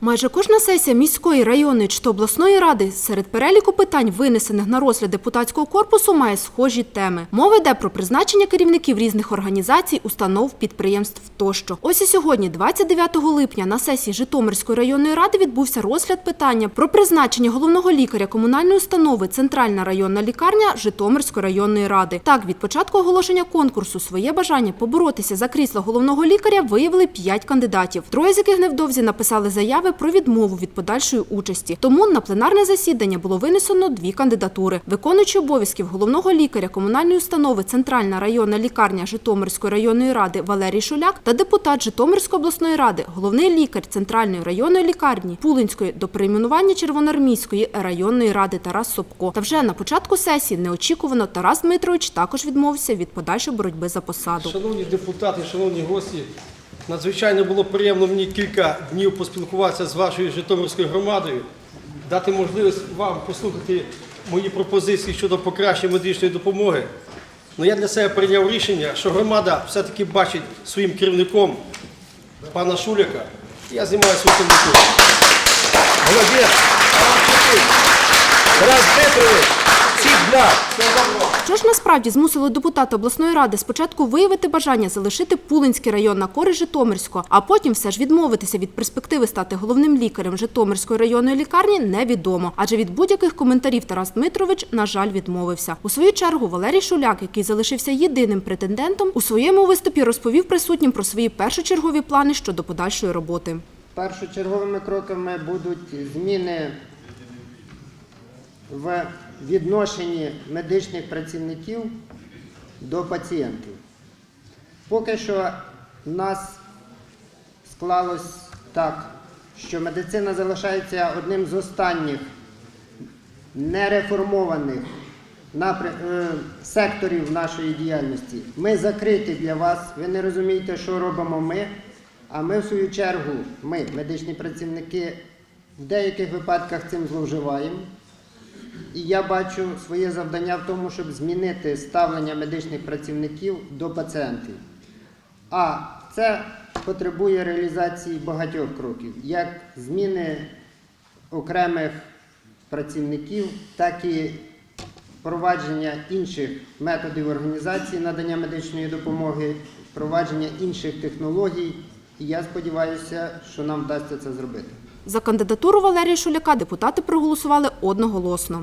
Майже кожна сесія міської, районної чи обласної ради серед переліку питань, винесених на розгляд депутатського корпусу, має схожі теми. Мова йде про призначення керівників різних організацій, установ, підприємств тощо. Ось і сьогодні, 29 липня, на сесії Житомирської районної ради відбувся розгляд питання про призначення головного лікаря комунальної установи Центральна районна лікарня Житомирської районної ради. Так, від початку оголошення конкурсу своє бажання поборотися за крісло головного лікаря виявили п'ять кандидатів, троє з яких невдовзі написали заяви про відмову від подальшої участі. Тому на пленарне засідання було винесено дві кандидатури: виконуючий обов'язків головного лікаря комунальної установи Центральна районна лікарня Житомирської районної ради Валерій Шуляк та депутат Житомирської обласної ради, головний лікар Центральної районної лікарні Пулинської до перейменування Червоноармійської районної ради Тарас Собко. Та вже на початку сесії неочікувано Тарас Дмитрович також відмовився від подальшої боротьби за посаду. Шановні депутати, шановні гості, надзвичайно було приємно мені кілька днів поспілкуватися з вашою Житомирською громадою, дати можливість вам послухати мої пропозиції щодо покращення медичної допомоги. Ну, я для себе прийняв рішення, що громада все-таки бачить своїм керівником пана Шуляка. Я знімаю свою кандидатуру. Молодець! Тарас Що ж насправді змусило депутата обласної ради спочатку виявити бажання залишити Пулинський район на користь Житомирського, а потім все ж відмовитися від перспективи стати головним лікарем Житомирської районної лікарні, невідомо. Адже від будь-яких коментарів Тарас Дмитрович, на жаль, відмовився. У свою чергу Валерій Шуляк, який залишився єдиним претендентом, у своєму виступі розповів присутнім про свої першочергові плани щодо подальшої роботи. Першочерговими кроками будуть зміни в відношенні медичних працівників до пацієнтів. Поки що в нас склалось так, що медицина залишається одним з останніх нереформованих е, секторів нашої діяльності. Ми закриті для вас, ви не розумієте, що робимо ми. А ми, в свою чергу, ми, медичні працівники, в деяких випадках цим зловживаємо. І я бачу своє завдання в тому, щоб змінити ставлення медичних працівників до пацієнтів. А це потребує реалізації багатьох кроків, як зміни окремих працівників, так і впровадження інших методів організації надання медичної допомоги, впровадження інших технологій. І я сподіваюся, що нам вдасться це зробити. За кандидатуру Валерія Шуляка депутати проголосували одноголосно.